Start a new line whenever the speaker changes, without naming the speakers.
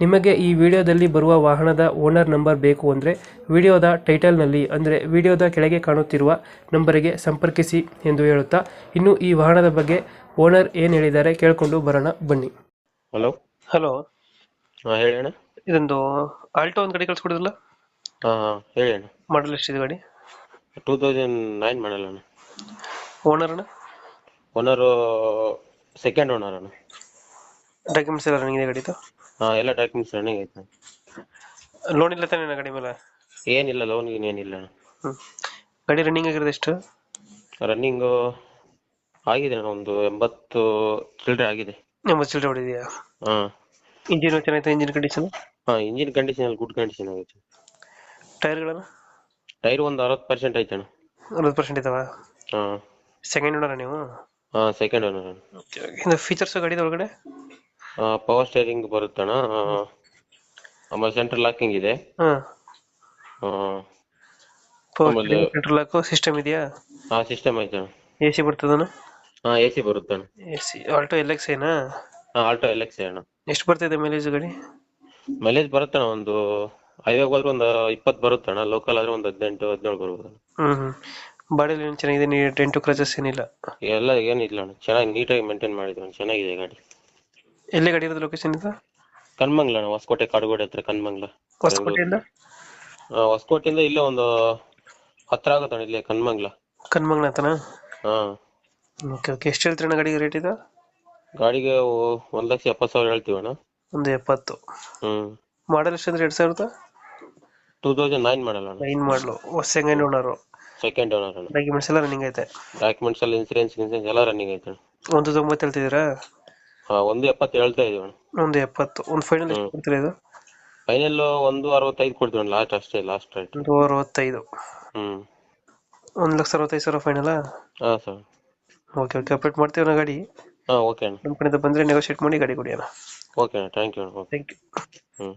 ನಿಮಗೆ ಈ ವಿಡಿಯೋದಲ್ಲಿ ಬರುವ ವಾಹನದ ಓನರ್ ನಂಬರ್ ಬೇಕು ಅಂದರೆ ವಿಡಿಯೋದ ಟೈಟಲ್ನಲ್ಲಿ ಅಂದರೆ ವಿಡಿಯೋದ ಕೆಳಗೆ ಕಾಣುತ್ತಿರುವ ನಂಬರಿಗೆ ಸಂಪರ್ಕಿಸಿ ಎಂದು ಹೇಳುತ್ತಾ ಇನ್ನು ಈ ವಾಹನದ ಬಗ್ಗೆ ಓನರ್ ಏನು ಹೇಳಿದ್ದಾರೆ ಕೇಳಿಕೊಂಡು ಬರೋಣ ಬನ್ನಿ.
ಹಲೋ?
ಹಲೋ.
ಹಾಂ ಹೇಳಿ ಅಣ್ಣ.
ಇದೊಂದು ಆಲ್ಟೋ ಒಂದು ಗಾಡಿ ಕಳಿಸ್ಕೊಡಿದ್ರಲ್ಲ?
ಹಾಂ ಹಾಂ ಹೇಳಿ ಅಣ್ಣ.
ಮಾಡಲ್ ಎಷ್ಟಿದೆ ಗಾಡಿ?
ಟೂ ತೌಸಂಡ್ ನೈನ್ ಮಾಡಲ್ಲ ಅಣ್ಣ.
ಓನರ್ ಅಣ್ಣ?
ಓನರು ಸೆಕೆಂಡ್ ಓನರ್ ಅಣ್ಣ.
ಡಾಕ್ಯುಮೆಂಟ್ಸ್ ಎಲ್ಲ ರನ್ನಿಂಗ್ ಇದೆ ಗಾಡಿದು?
ಎಲ್ಲ ಡಾಕ್ಯುಮೆಂಟ್ಸ್ ರನ್ನಿಂಗ್ ಐತೆ
ಲೋನ್ ಇಲ್ಲ ತಾನೇ ಗಾಡಿ ಮೇಲೆ?
ಏನಿಲ್ಲ ಲೋನ್ ಗೀನ್ ಏನಿಲ್ಲ.
ಹ್ಞೂ ಗಾಡಿ ರನ್ನಿಂಗ್ ಆಗಿರೋದು ಎಷ್ಟು?
ರನ್ನಿಂಗು ಆಗಿದೆ ಅಣ್ಣ ಒಂದು ಎಂಬತ್ತು ಚಿಲ್ಲರೆ ಆಗಿದೆ.
ಎಂಬತ್ತು ಚಿಲ್ಲರೆ ಹೊಡಿದೆಯಾ?
ಹಾಂ.
ಇಂಜಿನ್ ಚೆನ್ನಾಗಿದೆ ಇಂಜಿನ್ ಕಂಡೀಷನ್
ಹಾಂ ಇಂಜಿನ್ ಕಂಡೀಷನ್ ಅಲ್ಲಿ ಗುಡ್ ಕಂಡೀಷನ್ ಆಗೈತೆ.
ಟೈರ್ಗಳನ್ನು
ಟೈರ್ ಒಂದು ಅರವತ್ತು ಪರ್ಸೆಂಟ್ ಐತೆ ಅಣ್ಣ.
ಅರವತ್ತು ಪರ್ಸೆಂಟ್ ಇದಾವ?
ಹಾಂ.
ಸೆಕೆಂಡ್ ಓನರ ನೀವು?
ಹಾಂ ಸೆಕೆಂಡ್ ಓನರ್ ಅಣ್ಣ.
ಇನ್ನು ಫೀಚರ್ಸ್ ಗಾಡಿ ಒಳಗಡೆ?
ಪವರ್ ಸ್ಟೇರಿಂಗ್ ಬರುತ್ತಣ್ಣ. ಆಮೇಲೆ ಸೆಂಟ್ರಲ್ ಲಾಕಿಂಗ್ ಇದೆ.
ಹಾಂ.
ಆಮೇಲೆ-
ಪೆಟ್ರೋಲ್ ಹಾಕೋ ಸಿಸ್ಟಮ್ ಇದೆಯಾ?
ಹಾ ಸಿಸ್ಟಮ್ ಐತೆ
ಎ ಸಿ ಬರ್ತದಣ್ಣ?
ಹಾಂ ಎ ಸಿ ಬರುತ್ತೆ ಅಣ್ಣ.
A C Alto L X ಏನಾ?
ಹಾಂ ಆಲ್ಟೋ ಎಲ್ ಎಕ್ಸ್ ಅಣ್ಣ
ಎಷ್ಟು ಬರ್ತಿದೆ ಮೈಲೇಜ್ ಗಾಡಿ?
ಮೈಲೇಜ್ ಬರುತ್ತಣ್ಣ ಒಂದು ಹೈವೇಗೆ ಹೋದ್ರೆ ಒಂದು ಇಪ್ಪತ್ತು ಬರುತ್ತಣ್ಣ. ಲೋಕಲ್ ಆದ್ರೆ ಒಂದು ಹದಿನೆಂಟು ಹದಿನೇಳು ಬರ್ಬೋದು
ಹ್ಮ್ ಹ್ಮ್. ಬಾಡಿಲಿ ಏನು ಚೆನ್ನಾಗಿದೆ? ನೀ ಟೆಂಟು ಕ್ರಚಸ್ ಏನಿಲ್ಲ?
ಎಲ್ಲ ಏನಿಲ್ಲ ಅಣ್ಣ. ಚೆನ್ನಾಗಿ ನೀಟಾಗಿ ಮೇಂಟೈನ್ ಮಾಡಿದ್ರು ಚೆನ್ನಾಗಿದೆ ಗಾಡಿ.
ಎಲ್ಲಿ ಗಾಡಿ ಇರೋದು ಲೊಕೇಶನ್ ಇದು?
ಕನ್ಮಂಗ್ಲ ಅಣ್ಣ ಹೊಸಕೋಟೆ ಕಾಡುಗೋಡೆ ಹತ್ರ ಕನ್ಮಂಗ್ಲ
ಹೊಸಕೋಟೆಯಿಂದ?
ಆ, ಹೊಸಕೋಟೆಯಿಂದ ಇಲ್ಲೇ ಒಂದು ಹತ್ರ ಆಗುತ್ತೆ ಇಲ್ಲಿ ಇಲ್ಲೇ ಕನ್ಮಂಗ್ಲ
ಅಂತನಾ
ಹಾಂ.
ಓಕೆ ಓಕೆ ಎಷ್ಟು ಹೇಳ್ತೀರಣ್ಣ ಗಾಡಿಗೆ ರೇಟ್ ಇದು?
ಗಾಡಿಗೆ ಒ- ಒಂದ್ ಲಕ್ಷ ಎಪ್ಪತ್ತು ಸಾವಿರ ಹೇಳ್ತೀವಿ ಅಣ್ಣ.
ಒಂದು ಎಪ್ಪತ್ತು.
ಹ್ಮ್.
ಮಾಡಲ್ ಎಷ್ಟು ಅಂದ್ರೆ ಎರಡು ಸಾವಿರದ?
ಟೂ ತೌಸಂಡ್ ನೈನ್ ಮಾಡಲ್ಲ ಅಣ್ಣ.
ನೈನ್ ಮಾಡಲು ಹೊಸ ಸೆಕೆಂಡ್ ಓನರು
ಸೆಕೆಂಡ್ ಓನರ್ ಅಣ್ಣ.
ಡಾಕ್ಯುಮೆಂಟ್ಸ್ ಎಲ್ಲ ರನ್ನಿಂಗ್ ಐತೆ.
ಡಾಕ್ಯುಮೆಂಟ್ಸ್ ಎಲ್ಲ ಇನ್ಸೂರೆನ್ಸ್ ಇನ್ಸೂರೆನ್ಸ್ ಎಲ್ಲ ರನ್ನಿಂಗ್ ಐತೆ ಅಣ್ಣ.
ಒಂದು ತೊಂಬತ್ತು ಹೇಳ್ತಿದ್ದೀರಾ?
ಹಾಂ ಒಂದು ಎಪ್ಪತ್ತು ಹೇಳ್ತಾ ಇದೀವಿ ಅಣ್ಣ.
ಒಂದು ಎಪ್ಪತ್ತು. ಒಂದು ಫೈನಲ್ ಎಷ್ಟು
ಹ್ಮ್.
ಕೊಡ್ತೀರಾ ಇದು?
ಫೈನಲ್ ಒಂದು ಅರವತ್ತೈದು ಕೊಡ್ತೀವಿ ಲಾಸ್ಟ್ ಅಷ್ಟೇ ಲಾಸ್ಟ್ ರೇಟ್
ಒಂದು ಅರವತ್ತೈದು.
ಹ್ಞೂ
ಒಂದು ಲಕ್ಷ ಅರವತ್ತೈದು ಸಾವಿರ ಫೈನಲಾ
ಹಾಂ ಸರ್
ಓಕೆ ಓಕೆ ಅಪ್ಡೇಟ್ ಮಾಡ್ತೀವಿ ನಾ ಗಾಡಿ.
ಹಾಂ ಓಕೆ ಅಣ್ಣ.
ನಮ್ಮ ಕಡೆಯಿಂದ ಬಂದರೆ ನೆಗೋಷಿಯೇಟ್ ಮಾಡಿ ಗಾಡಿ ಕೊಡಿ ಅಣ್ಣ.
ಓಕೆ ಅಣ್ಣ ಥ್ಯಾಂಕ್ ಯು ಅಣ್ಣ
ಥ್ಯಾಂಕ್ ಯು
ಹ್ಞೂ